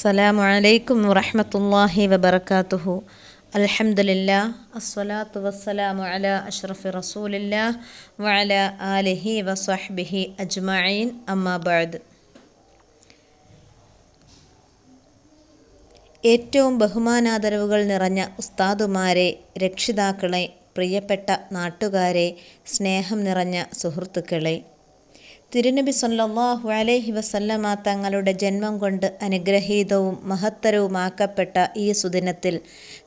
അസ്സലാമു അലൈക്കും വറഹമത്തല്ലാഹി വബറകാതുഹു. അൽഹംദുലില്ലാ അസ്സലാത്തു വസ്സലാമു അലാ അഷ്റഫി റസൂലില്ലാ വഅല ആലിഹി വസ്വഹ്ബിഹി അജ്മഈൻ. അമ്മാ ബഅദ്. ഏറ്റവും ബഹുമാനാദരവുകൾ നിറഞ്ഞ ഉസ്താദുമാരെ രക്ഷിതാക്കളെ പ്രിയപ്പെട്ട നാട്ടുകാരെ സ്നേഹം നിറഞ്ഞ സുഹൃത്തുക്കളെ തിരുനബി സല്ലാഹു അലൈഹി വസല്ലമ തങ്ങളുടെ ജന്മം കൊണ്ട് അനുഗ്രഹീതവും മഹത്തരവുമാക്കപ്പെട്ട ഈ സുദിനത്തിൽ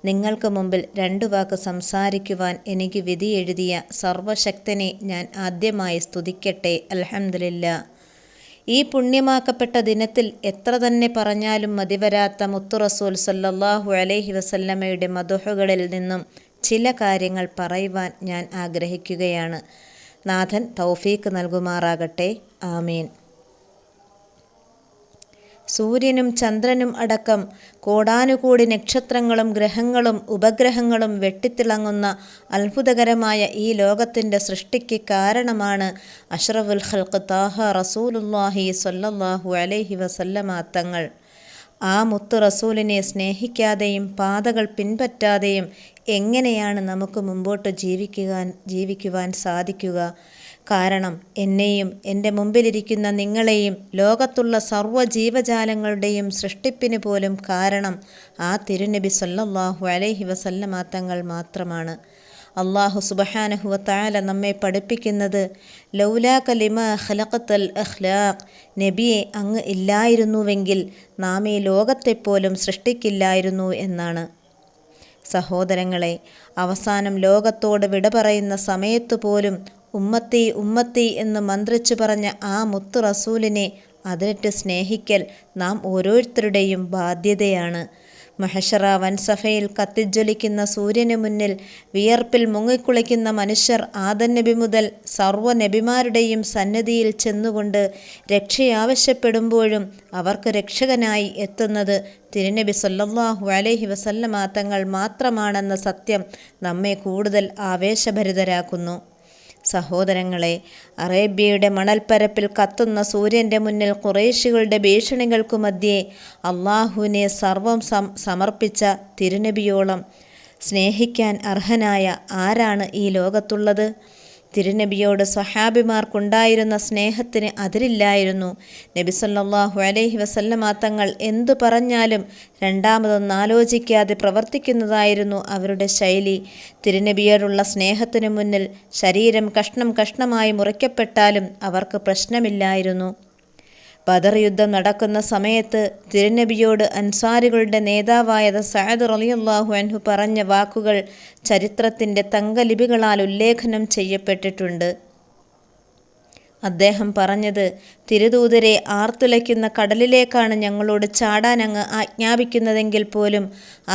നിങ്ങൾക്ക് മുമ്പിൽ രണ്ടു വാക്ക് സംസാരിക്കുവാൻ എനിക്ക് വിധി എഴുതിയ സർവശക്തനെ ഞാൻ ആദ്യമായി സ്തുതിക്കട്ടെ. അലഹമില്ല ഈ പുണ്യമാക്കപ്പെട്ട ദിനത്തിൽ എത്ര തന്നെ പറഞ്ഞാലും മതിവരാത്ത മുത്തു റസൂൽ സല്ലല്ലാഹു അലൈഹി വസല്ലമയുടെ മധുഹുകളിൽ നിന്നും ചില കാര്യങ്ങൾ പറയുവാൻ ഞാൻ ആഗ്രഹിക്കുകയാണ്. നാഥൻ തൗഫീക്ക് നൽകുമാറാകട്ടെ. ആമീൻ. സൂര്യനും ചന്ദ്രനും അടക്കം കോടാനുകൂടി നക്ഷത്രങ്ങളും ഗ്രഹങ്ങളും ഉപഗ്രഹങ്ങളും വെട്ടിത്തിളങ്ങുന്ന അത്ഭുതകരമായ ഈ ലോകത്തിന്റെ സൃഷ്ടിക്ക് കാരണമാണ് അഷ്റഫുൽ ഖൽഖ് താഹ റസൂലുല്ലാഹി സ്വല്ലല്ലാഹു അലൈഹി വസല്ലമ തങ്ങൾ. ആ മുത്തു റസൂലിനെ സ്നേഹിക്കാതെയും പാതകൾ പിൻപറ്റാതെയും എങ്ങനെയാണ് നമുക്ക് മുമ്പോട്ട് ജീവിക്കുവാൻ ജീവിക്കുവാൻ സാധിക്കുക? കാരണം എന്നെയും എന്റെ മുമ്പിലിരിക്കുന്ന നിങ്ങളെയും ലോകത്തുള്ള സർവ ജീവജാലങ്ങളുടെയും സൃഷ്ടിപ്പിന് പോലും കാരണം ആ തിരുനബി സല്ലാഹു അലൈഹി വസല്ലമാത്തങ്ങൾ തങ്ങൾ മാത്രമാണ്. അള്ളാഹു സുബഹാനഹുവത്താല നമ്മെ പഠിപ്പിക്കുന്നത് ലൗലാ കലിമ ഖലഖത്തൽ അഖ്ലാഖ് നബിയെ അങ്ങ് ഇല്ലായിരുന്നുവെങ്കിൽ നാം ഈ ലോകത്തെപ്പോലും സൃഷ്ടിക്കില്ലായിരുന്നു എന്നാണ്. സഹോദരങ്ങളെ അവസാനം ലോകത്തോട് വിട പറയുന്ന സമയത്തു പോലും ഉമ്മത്തി ഉമ്മത്തി എന്ന് മന്ത്രിച്ചു പറഞ്ഞ ആ മുത്തു റസൂലിനെ അതിലിട്ട് സ്നേഹിക്കൽ നാം ഓരോരുത്തരുടെയും ബാധ്യതയാണ്. മഹഷറ വൻസഫയിൽ കത്തിജ്വലിക്കുന്ന സൂര്യന് മുന്നിൽ വിയർപ്പിൽ മുങ്ങിക്കുളിക്കുന്ന മനുഷ്യർ ആദൻ നബി മുതൽ സർവ നബിമാരുടെയും സന്നിധിയിൽ ചെന്നുകൊണ്ട് രക്ഷയാവശ്യപ്പെടുമ്പോഴും അവർക്ക് രക്ഷകനായി എത്തുന്നത് തിരുനബി സല്ലാഹു അലഹി വസല്ലമ തങ്ങൾ മാത്രമാണെന്ന സത്യം നമ്മെ കൂടുതൽ ആവേശഭരിതരാക്കുന്നു. സഹോദരങ്ങളെ അറേബ്യയുടെ മണൽപ്പരപ്പിൽ കത്തുന്ന സൂര്യന്റെ മുന്നിൽ കുറേശികളുടെ ഭീഷണികൾക്കു മധ്യേ അള്ളാഹുവിനെ സർവം സമർപ്പിച്ച തിരുനബിയോളം സ്നേഹിക്കാൻ അർഹനായ ആരാണ് ഈ ലോകത്തുള്ളത്? തിരുനബിയോട് സ്വഹാബിമാർക്കുണ്ടായിരുന്ന സ്നേഹത്തിന് അതിരില്ലായിരുന്നു. നബി സല്ലല്ലാഹു അലൈഹി വസല്ലമ തങ്ങൾ എന്തു പറഞ്ഞാലും രണ്ടാമതൊന്നും ആലോചിക്കാതെ പ്രവർത്തിക്കുന്നതായിരുന്നു അവരുടെ ശൈലി. തിരുനബിയോടുള്ള സ്നേഹത്തിനു മുന്നിൽ ശരീരം കഷ്ണം കഷ്ണമായി മുറിക്കപ്പെട്ടാലും അവർക്ക് പ്രശ്നമില്ലായിരുന്നു. ബദർ യുദ്ധം നടക്കുന്ന സമയത്ത് തിരുനബിയോട് അൻസാരികളുടെ നേതാവായത് സയദ് റലിയുല്ലാഹു അൻഹു പറഞ്ഞ വാക്കുകൾ ചരിത്രത്തിന്റെ തങ്കലിപികളാൽ ഉല്ലേഖനം ചെയ്യപ്പെട്ടിട്ടുണ്ട്. അദ്ദേഹം പറഞ്ഞത് തിരുദൂതരെ ആർത്തുലയ്ക്കുന്ന കടലിലേക്കാണ് ഞങ്ങളോട് ചാടാൻ അങ്ങ് ആജ്ഞാപിക്കുന്നതെങ്കിൽ പോലും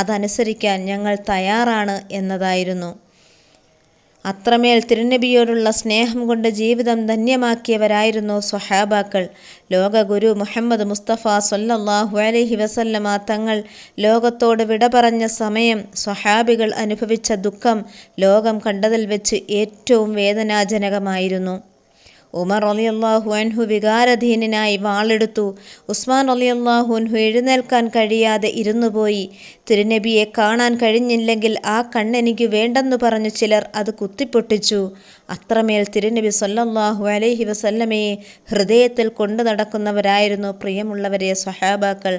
അതനുസരിക്കാൻ ഞങ്ങൾ തയ്യാറാണ് എന്നതായിരുന്നു. അത്രമേൽ തിരുനബിയോടുള്ള സ്നേഹം കൊണ്ട് ജീവിതം ധന്യമാക്കിയവരായിരുന്നു സ്വഹാബാക്കൾ. ലോകഗുരു മുഹമ്മദ് മുസ്തഫ സൊല്ലാഹു അലഹി വസല്ലമ തങ്ങൾ ലോകത്തോട് വിട പറഞ്ഞ സമയം സ്വഹാബികൾ അനുഭവിച്ച ദുഃഖം ലോകം കണ്ടതിൽ വെച്ച് ഏറ്റവും വേദനാജനകമായിരുന്നു. ഉമർ അലിയല്ലാഹു അൻഹു വികാരധീനനായി വാളെടുത്തു. ഉസ്മാൻ അലിയല്ലാഹു അൻഹു എഴുന്നേൽക്കാൻ കഴിയാതെ ഇരുന്നുപോയി. തിരുനബിയെ കാണാൻ കഴിഞ്ഞില്ലെങ്കിൽ ആ കണ്ണെനിക്ക് വേണ്ടെന്ന് പറഞ്ഞു ചിലർ അത് കുത്തിപ്പൊട്ടിച്ചു. അത്രമേൽ തിരുനബി സൊല്ലാഹു അലൈഹി വസല്ലമയെ ഹൃദയത്തിൽ കൊണ്ടു നടക്കുന്നവരായിരുന്നു പ്രിയമുള്ളവരെ സ്വഹാബാക്കൾ.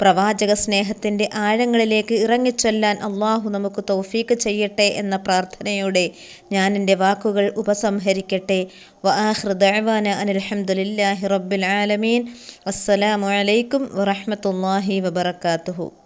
പ്രവാചക സ്നേഹത്തിന്റെ ആഴങ്ങളിലേക്ക് ഇറങ്ങിച്ചൊല്ലാൻ അള്ളാഹു നമുക്ക് തൗഫീക്ക് ചെയ്യട്ടെ എന്ന പ്രാർത്ഥനയോടെ ഞാൻ എന്റെ വാക്കുകൾ ഉപസംഹരിക്കട്ടെ. വആഖിർ ദഅവാന അനിൽഹംദുലില്ലാഹി റബ്ബിൽ ആലമീൻ. അസ്സലാമു അലൈക്കും വറഹ്മത്തുള്ളാഹി വബറകാതുഹു.